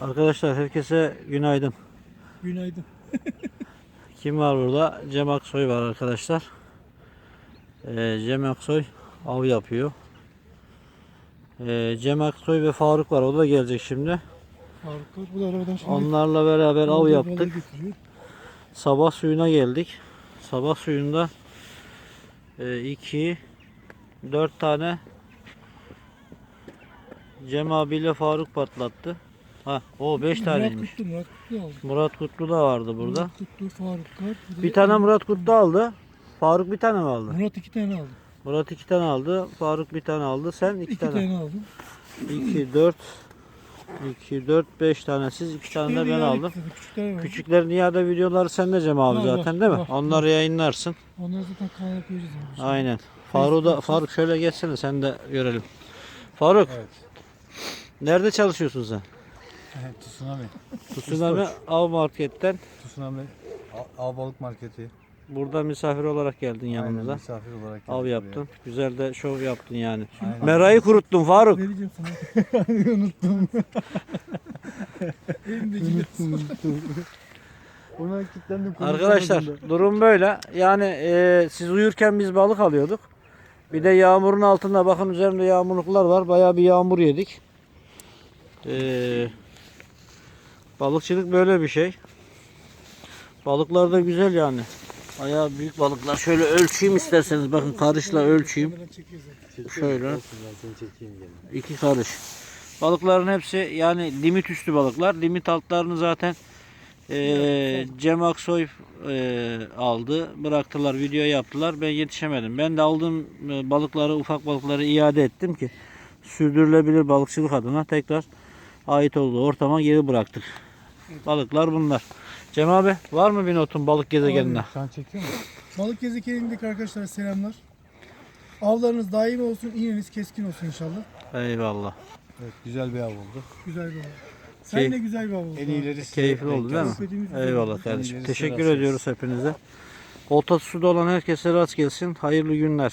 Arkadaşlar herkese günaydın. Günaydın. Kim var burada? Cem Aksoy var arkadaşlar. Ee, Cem Aksoy av yapıyor. Ee, Cem Aksoy ve Faruk var. O da gelecek şimdi. Faruk bu da arabadan şimdi. Onlarla beraber av yaptık. Sabah suyuna geldik. Sabah suyunda 2 4 tane Cem abiyle Faruk patlattı. Ha, o 5 Murat taneymiş. Kutlu, Murat Kutlu aldı. Murat Kutlu da vardı burada. Murat Kutlu, Faruk Kart. de- Bir tane Murat Kutlu aldı. Faruk bir tane mi aldı? Murat iki tane aldı. Murat iki tane aldı. Faruk bir tane aldı. Sen iki, İki tane. tane, aldım. 2, 4, 2, 4, 5 tane siz. iki tane de Küçükleri ben iade aldım. ettirdik, Küçükler var. Küçüklerin iade videoları sende Cem abi Var, zaten değil mi? var. Onları yayınlarsın. Onları zaten kanala koyacağız. Yani. Aynen. Faruk da Faruk şöyle geçsene sen de görelim. Faruk Evet. nerede çalışıyorsun sen? Tsunami. Tsunami Av Market'ten Tsunami Av- Av Balık Marketi. burada misafir olarak geldin Aynen, yanımıza. misafir olarak Av yaptın. Güzel de şov yaptın yani. Aynen. Merayı kuruttun Faruk. Vereceğim sana. Unuttum. Elimdeki Buna kilitlendim. Arkadaşlar durum böyle. Yani e, siz uyurken biz balık alıyorduk. Bir de yağmurun altında bakın üzerinde yağmurluklar var. Bayağı bir yağmur yedik. E, balıkçılık böyle bir şey. Balıklar da güzel yani. Bayağı büyük balıklar. Şöyle ölçeyim isterseniz. Bakın karışla ölçeyim. Şöyle. İki karış. Balıkların hepsi yani limit üstü balıklar. Limit altlarını zaten eee Cem Aksoy eee, aldı. Bıraktılar, video yaptılar. Ben yetişemedim. Ben de aldığım e, balıkları, ufak balıkları iade ettim ki sürdürülebilir balıkçılık adına tekrar ait olduğu ortama geri bıraktık. Balıklar bunlar. Cem abi var mı bir notun balık gezegenine? An çekiyor mu? Balık gezegenindeki arkadaşlar selamlar. Avlarınız daim olsun, iğneniz keskin olsun inşallah. Eyvallah. Evet güzel bir av oldu. Güzel bir av. Sen Key- de güzel bir av oldu. En iyileri size Keyifli denk oldu değil mi? gelsin. Eyvallah kardeşim. İyileri Teşekkür ediyoruz hepinize. Olta suda olan herkese rast gelsin. Hayırlı günler.